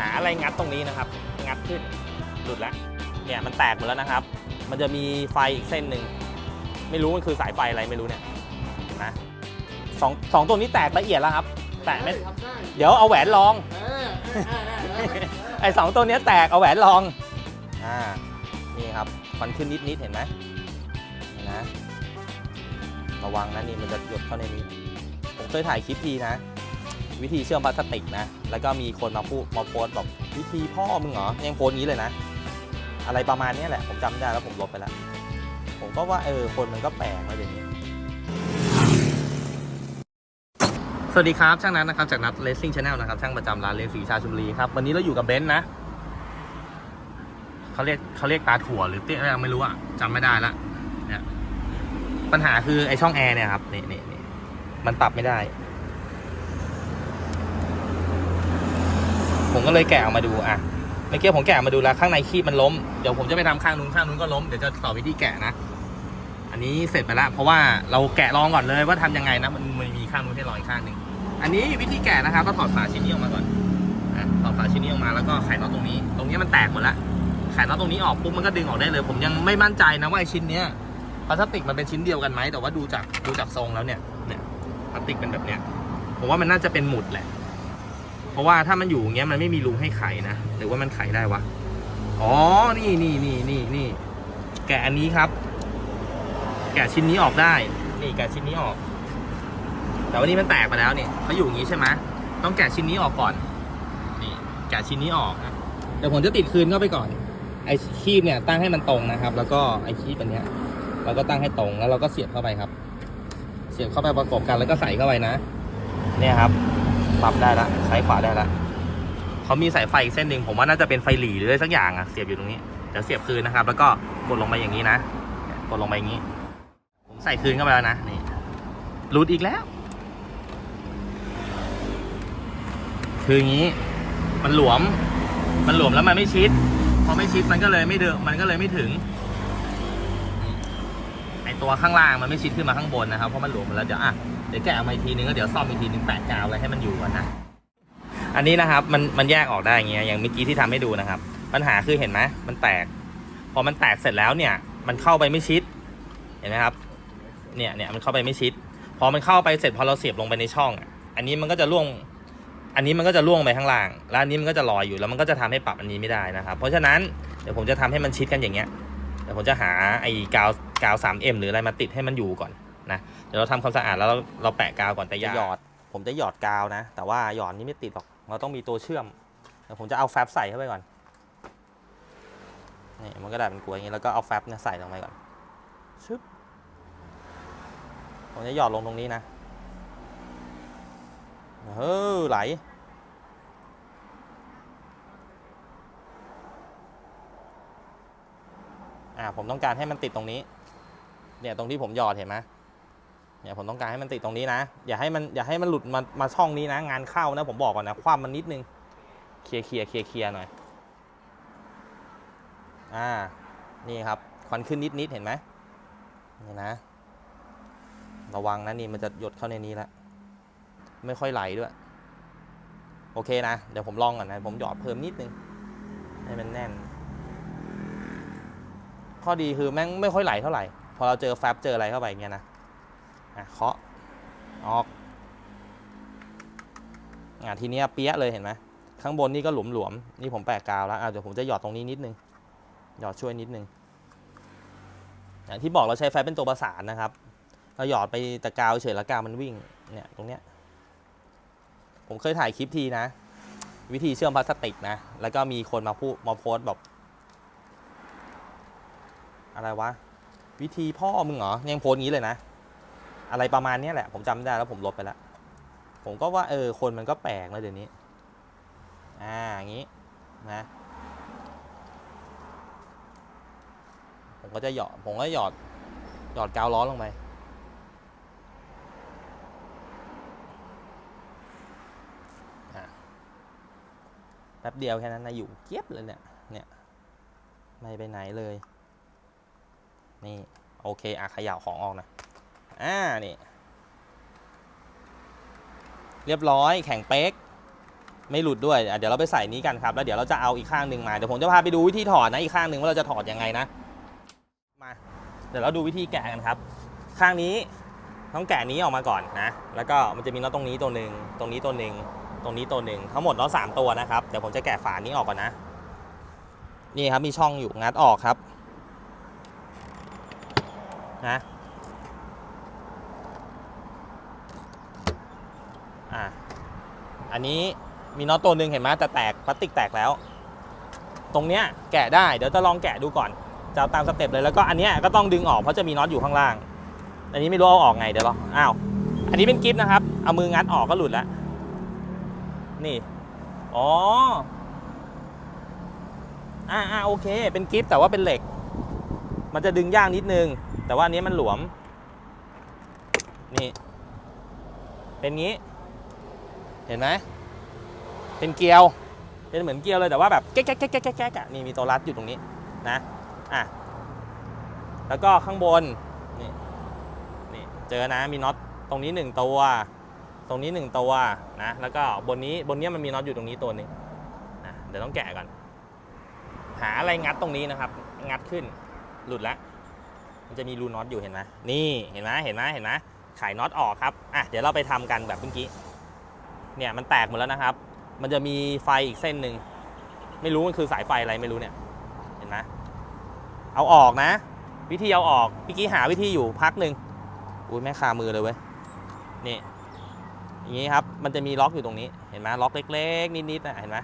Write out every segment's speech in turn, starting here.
หาอะไรงัดตรงนี้นะครับ งัดขึ้นหลุดแล้วเนี่ยมันแตกหมดแล้วนะครับ มันจะมีไฟอีกเส้นหนึ่งไม่รู้มันคือสายไฟอะไรไม่รู้เนี่ยนะสองสองตัวนี้แตกละเอียดแล้วครับ แตกไม่ด้ครับได้เดี๋ยวเอาแหวนลองเออเออเออเออไอ้สองตัวเนี้ยแตกเอาแหวนลอง อ่า นี่ครับควันขึ้นนิดนิดๆเห็นไหมเห็นนะ ระวังนะนี่มันจะหยดเข้าในนี้ ผมเคยถ่ายคลิปทีนะ วิธีเชื่อมพลาสติกนะ แล้วก็มีคนมาพูดมาโพสต์แบบวิธีพ่อมึงเหรอ ยังโพสต์งี้เลยนะ อะไรประมาณนี้แหละ ผมจำไม่ได้แล้วผมลบไปแล้ว ผมก็ว่าเออคนมันก็แปลกมาอย่างนี้ สวัสดีครับ ช่างนัทนะครับ จากนัทเลสซิ่งชาแนลนะครับ ช่างประจำร้านเลสสีชาชุมรีครับ วันนี้เราอยู่กับเบนซ์นะเขาเรียกเขาเรียกตาถั่วหรือเตี้ยอะไรไม่รู้อะจำไม่ได้ละเนี่ยปัญหาคือไอช่องแอร์เนี่ยครับนี่นี่นี่มันปรับไม่ได้ ผมก็เลยแกะออกมาดูอะเมื่อกี้ผมแกะมาดูแล้วข้างในคีบมันล้มเดี๋ยวผมจะไปทำข้างนู้นข้างนู้นก็ล้มเดี๋ยวจะสอนวิธีแกะนะ อันนี้เสร็จไปแล้วเพราะว่าเราแกะลองก่อนเลยว่าทำยังไงนะมันมันมีข้างนู้นให้ลองอีกข้างหนึ่งอันนี้วิธีแกะนะครับก็ถอดฝาชิ้นนี้ออกมาก่อนอะถอดฝาชิ้นนี้ออกมาแล้วก็ไขน็อตตรงนี้ ตรงนี้มันแตกหมดแล้วไขน็อตตรงนี้ออกปุ๊บมันก็ดึงออกได้เลย ผมยังไม่มั่นใจนะว่าไอชิ้นเนี้ยพลาสติกมันเป็นชิ้นเดียวกันไหมแต่ว่าดูจากดูจากทรงแล้วเนี่ยเนี่ยพลาสติกเป็นแบบเนี้ยผมว่ามันน่าจะเป็นหมุดแหละ เพราะว่าถ้ามันอยู่อย่างเงี้ยมันไม่มีรูให้ไขนะหรือว่ามันไขได้วะอ๋อนี่นี่นี่นี่นี่แกะอันนี้ครับ แกะชิ้นนี้ออกได้ นี่แกะชิ้นนี้ออก แต่วันนี้มันแตกไปแล้วเนี่ยเขาอยู่อย่างงี้ใช่ไหมต้องแกะชิ้นนี้ออกก่อน นี่แกะชิ้นนี้ออกนะเดี๋ยวผมจะติดคืนเข้าไปก่อน ไอ้คีบเนี่ยตั้งให้มันตรงนะครับ แล้วก็ไอ้คีบอันเนี้ยเราก็ตั้งให้ตรงแล้วเราก็เสียบเข้าไปครับ เสียบเข้าไปประกบกันแล้วก็ใส่เข้าไปนะ เนี่ยครับ ปรับได้ละซ้ายขวาได้ละเขามีสายไฟอีกเส้นหนึ่งผมว่าน่าจะเป็นไฟหลีหรืออะไรสักอย่างอะเสียบอยู่ตรงนี้เดี๋ยวเสียบคืนนะครับ แล้วก็กดลงไปอย่างนี้นะกดลงไปอย่างนี้ ผมใส่คืนเข้าไปแล้วนะนี่หลุดอีกแล้ว คืออย่างนี้ มันหลวม มันหลวมแล้วมันไม่ชิดพอไม่ชิดมันก็เลยไม่เดินมันก็เลยไม่ถึงไอตัวข้างล่างมันไม่ชิดขึ้นมาข้างบนนะครับเพราะมันหลวมแล้วเดี๋ยวอะ เดี๋ยวแกะออกมาอีกทีนึงก็เดี๋ยวซ่อมอีกทีนึงแปะกาวอะไรให้มันอยู่ก่อนนะ อันนี้นะครับมันมันแยกออกได้อย่างเงี้ยอย่างเมื่อกี้ที่ทำให้ดูนะครับ ปัญหาคือเห็นไหมมันแตก พอมันแตกเสร็จแล้วเนี่ย มันเข้าไปไม่ชิด เห็นไหมครับ เนี่ยเนี่ยมันเข้าไปไม่ชิด พอมันเข้าไปเสร็จพอเราเสียบลงไปในช่อง อันนี้มันก็จะล่วง อันนี้มันก็จะล่วงไปข้างล่าง แล้วอันนี้มันก็จะลอยอยู่แล้วมันก็จะทำให้ปรับอันนี้ไม่ได้นะครับ เพราะฉะนั้นเดี๋ยวผมจะทำให้มันชิดกันอย่างเงี้ยเดี๋ยวผมจะหาไอ้กาวกาว 3M หรืออะไรมาติดให้มันอยู่ก่อน นะเดี๋ยวเราทำความสะอาดแล้วเราเราแปะกาวก่อนแต่ยาหยอด ผมจะหยอดกาวนะ แต่ว่าหยอดนี้ไม่ติดหรอก เราต้องมีตัวเชื่อมเดี๋ยวผมจะเอาแฟบใส่เข้าไปก่อนนี่มันก็ได้เป็นกลวยอย่างนี้แล้วก็เอาแฟบเนี่ยใส่ลงไปก่อนชึบผมจะหยอดลงตรงนี้นะเฮ้อไหลอ่าผมต้องการให้มันติดตรงนี้ เนี่ยตรงที่ผมหยอดเห็นไหม เนี่ยผมต้องการให้มันติดตรงนี้นะ อย่าให้มันอย่าให้มันหลุดมามาช่องนี้นะ งานเข้านะผมบอกก่อนนะคว่ำมันนิดนึงเคลียร์เคลียร์เคลียร์เคลียร์หน่อยอ่านี่ครับควันขึ้นนิดนิดเห็นไหมนี่นะ ระวังนะนี่มันจะหยดเข้าในนี้แล้วไม่ค่อยไหลด้วย โอเคนะ เดี๋ยวผมลองก่อนนะ ผมหยอดเพิ่มนิดนึง ให้มันแน่น ข้อดีคือแม่งไม่ค่อยไหลเท่าไหร่ พอเราเจอแฟบเจออะไรเข้าไปอย่างเงี้ยนะ อะเคาะออกอะทีเนี้ยเปี้ยะเลยเห็นไหมข้างบนนี่ก็หลวมๆนี่ผมแปะกาวแล้วอะเดี๋ยวผมจะหยอดตรงนี้นิดนึงหยอดช่วยนิดนึงอย่างที่บอกเราใช้แฟเป็นตัวประสานนะครับ เราหยอดไปแตะกาวเฉยแล้วกาวมันวิ่งเนี่ยตรงเนี้ยผมเคยถ่ายคลิปทีนะ วิธีเชื่อมพลาสติกนะ แล้วก็มีคนมาพูดมาโพสแบบอะไรวะ วิธีพ่อมึงเหรอยังโพสงี้เลยนะ อะไรประมาณนี้แหละ ผมจำไม่ได้แล้วผมลบไปแล้ว ผมก็ว่าเออคนมันก็แปลกนะเดี๋ยวนี้ อ่าอย่างนี้นะผมก็จะหยอดผมก็หยอดหยอดกาวร้อลงไปแป๊บเดียวแค่นั้นนะอยู่เกียบเลยเนี่ย เนี่ย ไม่ไปไหนเลย นี่ โอเคอะขย่าของออกนะ อ่านี่ เรียบร้อยแข็งเป๊ก ไม่หลุดด้วยเดี๋ยวเราไปใส่นี้กันครับ แล้วเดี๋ยวเราจะเอาอีกข้างหนึ่งมา เดี๋ยวผมจะพาไปดูวิธีถอดนะ อีกข้างหนึ่งว่าเราจะถอดยังไงนะ มา เดี๋ยวเราดูวิธีแกะกันครับ ข้างนี้ต้องแกะนี้ออกมาก่อนนะ แล้วก็มันจะมีน็อตตรงนี้ตัวหนึ่งตรงนี้ตัวหนึ่งตรงนี้ตัวหนึ่งทั้งหมดน็อตสามตัวนะครับเดี๋ยวผมจะแกะฝานี้ออกก่อนนะ นี่ครับมีช่องอยู่งัดออกครับนะ อะอันนี้มีน็อตตัวหนึ่งเห็นไหมแต่แตกพลาสติกแตกแล้ว ตรงเนี้ยแกะได้เดี๋ยวจะลองแกะดูก่อนจะาตามสเต็ปเลยแล้วก็อันเนี้ยก็ต้องดึงออกเพราะจะมีน็อตอยู่ข้างล่าง อันนี้ไม่รู้เอาออกไงเดี๋ยวลองอ้าวอันนี้เป็นกิฟต์นะครับเอามืองัดออกก็หลุดแล้วนี่อ๋ออ่าอ่าโอเค เป็นกิฟต์แต่ว่าเป็นเหล็ก มันจะดึงยากนิดนึง แต่ว่าอันนี้มันหลวม นี่ เป็นงี้ เห็นไหมเป็นเกลียวเป็นเหมือนเกลียวเลยแต่ว่าแบบแก๊กแก๊กแก๊กแก๊กแก๊กนี่มีตัวรัดอยู่ตรงนี้นะอะแล้วก็ข้างบนนี่นี่เจอนะมีน็อตตรงนี้หนึ่งตัว ตรงนี้หนึ่งตัวนะแล้วก็บนนี้บนเนี้ยมันมีน็อตอยู่ตรงนี้ตัวนึงนะเดี๋ยวต้องแกะก่อน หาอะไรงัดตรงนี้นะครับ งัดขึ้นหลุดแล้วมันจะมีรูน็อตอยู่เห็นไหมนี่เห็นไหมเห็นไหมเห็นไหมไขน็อตออกครับอะเดี๋ยวเราไปทำกันแบบเมื่อกี้ เนี่ยมันแตกหมดแล้วนะครับ มันจะมีไฟอีกเส้นหนึ่ง ไม่รู้มันคือสายไฟอะไรไม่รู้เนี่ย เห็นไหมเอาออกนะ วิธีเอาออกพี่กี้หาวิธีอยู่พักหนึ่งอุ้ยแม่คามือเลยเว้ย นี่ อย่างนี้ครับ มันจะมีล็อกอยู่ตรงนี้ เห็นไหมล็อกเล็ก ๆ นิดๆนะเห็นไหม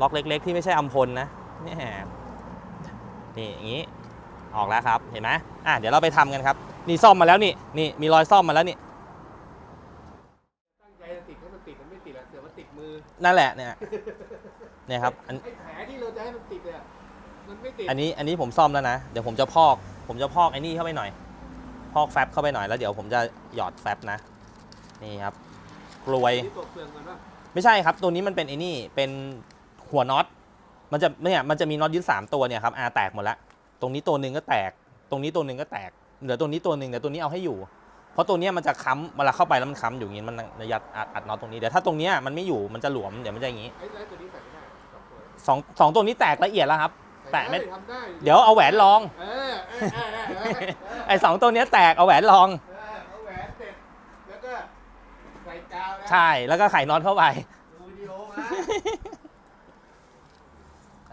ล็อกเล็ก ๆ ที่ไม่ใช่อัมพลนะ นี่นี่อย่างนี้ ออกแล้วครับ เห็นไหมอะ เดี๋ยวเราไปทำกันครับ นี่ซ่อมมาแล้วนี่ นี่มีรอยซ่อมมาแล้วนี่ ติดให้มันติดมันไม่ติดอะเสือมันติดมือนั่นแหละเนี่ยเนี่ยครับอันไอ้แผลที่เราจะให้มันติดเนี่ยมันไม่ติดอันนี้อันนี้ผมซ่อมแล้วนะ เดี๋ยวผมจะพอก ผมจะพอกไอ้นี่เข้าไปหน่อย พอกแฟบเข้าไปหน่อยแล้วเดี๋ยวผมจะหยอดแฟบนะ นี่ครับกลวย ที่ตัวเฟืองมันว่าไม่ใช่ครับ ตัวนี้มันเป็นไอ้นี่ เป็นหัวน็อต มันจะเนี่ย มันจะมีน็อตยึดสามตัวเนี่ยครับอาแตกหมดละ ตรงนี้ตัวหนึ่งก็แตก ตรงนี้ตัวหนึ่งก็แตก เหลือตัวนี้ตัวหนึ่งเดี๋ยวตัวนี้เอาให้อยู่ เพราะตัวเนี้ยมันจะค้ำเวลาเข้าไปแล้วมันค้ำอยู่อย่างงี้มันระยัดอัดอัดน็อตตรงนี้เดี๋ยวถ้าตรงเนี้ยมันไม่อยู่มันจะหลวมเดี๋ยวมันจะอย่างงี้ไอ้ไอ้ตัวนี้ใส่ไม่ได้สองตัวสองสองตัวนี้แตกละเอียดแล้วครับใส่แตะไม่ด้ทำได้เดี๋ยวเอาแหวนลองเออเออเออเออเออเออไอ้สองตัวเนี้ยแตกเอาแหวนลองเออเอาแหวนเสร็จแล้วก็ใส่กาวนะใช่แล้วก็ไขน็อตเข้าไปดูวิดีโอมา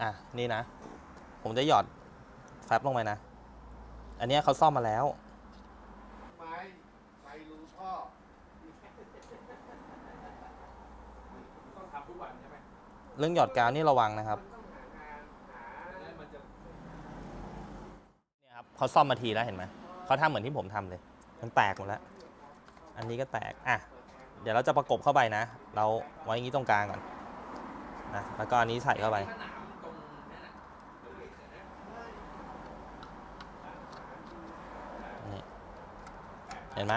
อะนี่นะ ผมจะหยอดแฟบลงไปนะ อันเนี้ยเขาซ่อมมาแล้วไม้ไฟ รูท่อต้องทำทุกวันใช่ไหมเรื่องหยอดกาวนี่ระวังนะครับมันต้องหางานหาแล้วมันจะเนี่ยครับเขาซ่อมมาทีแล้วเห็นไหมเขาทำเหมือนที่ผมทำเลย มันแตกหมดแล้ว อันนี้ก็แตกอะเดี๋ยวเราจะประกบเข้าไปนะ เราไว้อย่างนี้ตรงกลางก่อนนะแล้วก็อันนี้ใส่เข้าไปนี่เห็นไหม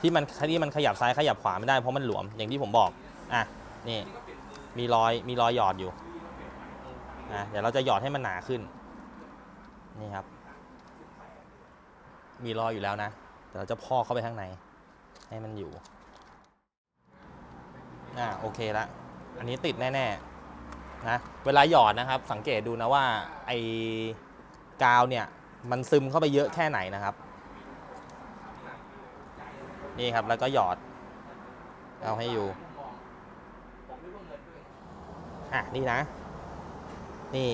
ที่มันที่มันขยับซ้ายขยับขวาไม่ได้เพราะมันหลวมอย่างที่ผมบอกอะนี่มีรอยมีรอยหยอดอยู่อะเดี๋ยวเราจะหยอดให้มันหนาขึ้นนี่ครับ มีรอยอยู่แล้วนะแต่เราจะพอกเข้าไปข้างใน ให้มันอยู่อ่าโอเคละอันนี้ติดแน่ๆนะเวลาหยอดนะครับ สังเกตดูนะว่าไอ้กาวเนี่ยมันซึมเข้าไปเยอะแค่ไหนนะครับ นี่ครับ แล้วก็หยอด เอาให้อยู่อะนี่นะ นี่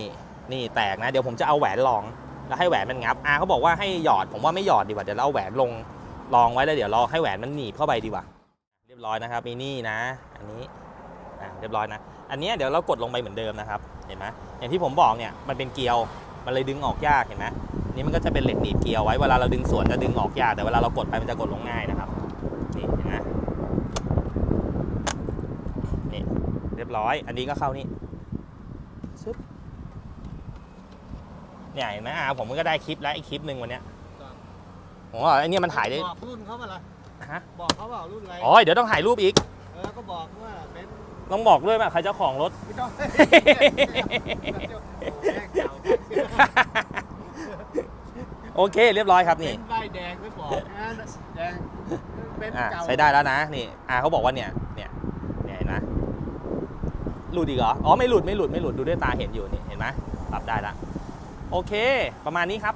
นี่แตกนะ เดี๋ยวผมจะเอาแหวนลอง แล้วให้แหวนมันงับอาเขาบอกว่าให้หยอด ผมว่าไม่หยอดดีกว่า เดี๋ยวเราเอาแหวนลงลองไว้แล้วเดี๋ยวราให้แหวนมันหนีบเข้าไปดีกว่า เรียบร้อยนะครับมีนี่นะ อันนี้อะเรียบร้อยนะ อันนี้เดี๋ยวเรากดลงไปเหมือนเดิมนะครับ เห็นไหมอย่างที่ผมบอกเนี่ย มันเป็นเกลียว มันเลยดึงออกยาก เห็นไหมนี่มันก็จะเป็นเหล็กหนีบเกลียวไว้ เวลาเราดึงส่วนจะดึงออกยาก แต่เวลาเรากดไปมันจะกดลงง่ายนะครับ นี่เห็นไหมนี่เรียบร้อย อันนี้ก็เข้านี่ซึบเนี่ยเห็นไหมอ่าผมก็ได้คลิปแล้วอีกคลิปหนึ่งวันเนี้ยผมว่าไอ้เนี่ยมันถ่ายได้บอกรุ่นเขามาละฮะบอกเขาว่ารุ่นอะไรอ๋อเดี๋ยวต้องถ่ายรูปอีกเออก็บอกว่าเป็นต้องบอกด้วยว่าใครเจ้าของรถไม่ต้องแม่งเก่าโอเค เรียบร้อยครับเป็นี่นใบแดงไม่บอกนะแดงเป็นอ่าเก่าใช้ได้แล้วนะนี่อาเขาบอกว่าเนี่ยเนี่ยเนี่ยเห็นไหม หลุดอีกเหรอ อ๋อ ไม่หลุด ไม่หลุด ไม่หลุด ดูด้วยตาเห็นอยู่นี่ เห็นไหมปรับได้ละ โอเค ประมาณนี้ครับ